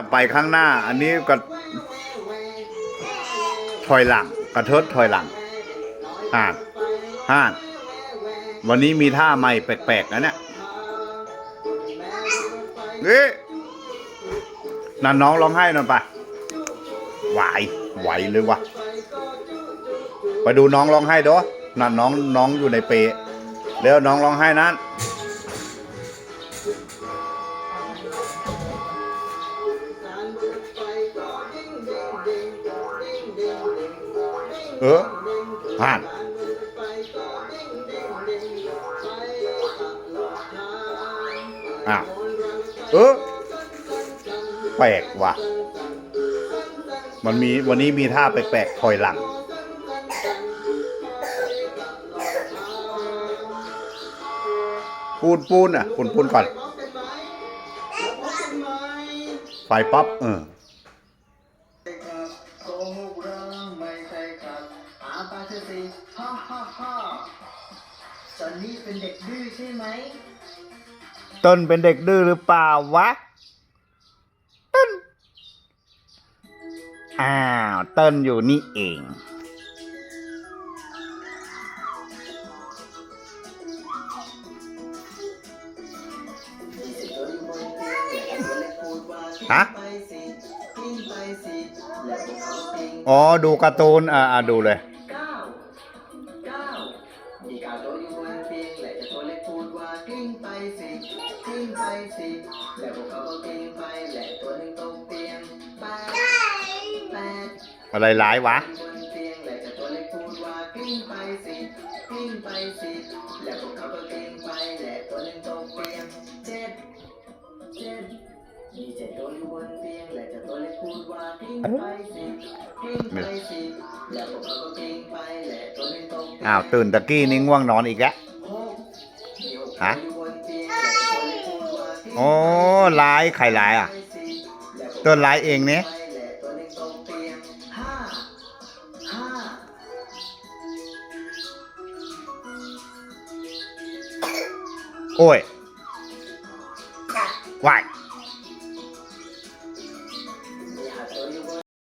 จะไปข้างหน้า อันนี้ก็ถอยหลัง กระเทิดถอยหลังห่านห่านวันนี้มีท่าใหม่แปลกๆนะเนี่ยนี่นั่นน้องร้องไห้นั่นปะไหวไหวเลยวะไปดูน้องร้องไห้ด้วยนั่นน้องน้องอยู่ในเปรเดี๋ยวน้องร้องไห้นั้น เออผ่านอ้าวเออแปลกว่ะ มันมีวันนี้มีท่าแปลกๆถอยหลัง ปูนปูนอะปูนปูนก่อน ไฟปั๊บเออโกหกเราไม่ใช่ครับหาปาเธอสิฮ่าฮ่าฮ่าจอนนี่เป็นเด็กดื้อใช่ไหมต้นเป็นเด็กดื้อหรือเปล่าวะต้นอ้าวเต้นอยู่นี่เอง ฮะอ๋อ ดูการ์ตูน อ่าดูเลยอะไปสิกิ้งไปสิแลายงแปดแปดอะไรร้ายวะแล้วพวกเขาก็กิ้ง ตัวอยู่บนเตียงและเจ้าตัวเล็กพูดว่ากิ้งไปสิกิ้งไปสิและพวกเขาก็กิ้งไปและตัวหนึ่งตกเตียงอ้าวตื่นตะกี้นี่ง่วงนอนอีกแล้วหกมีหกฮะตัวอยู่บนเตียงและเจ้าตัวเล็กพูดว่ากิ้งโอ้ร้ายใครร้ายอะต้นร้ายเองเนี่ยไปและตัวหนึ่งตกเตียงห้าห้าโอ้ยวาย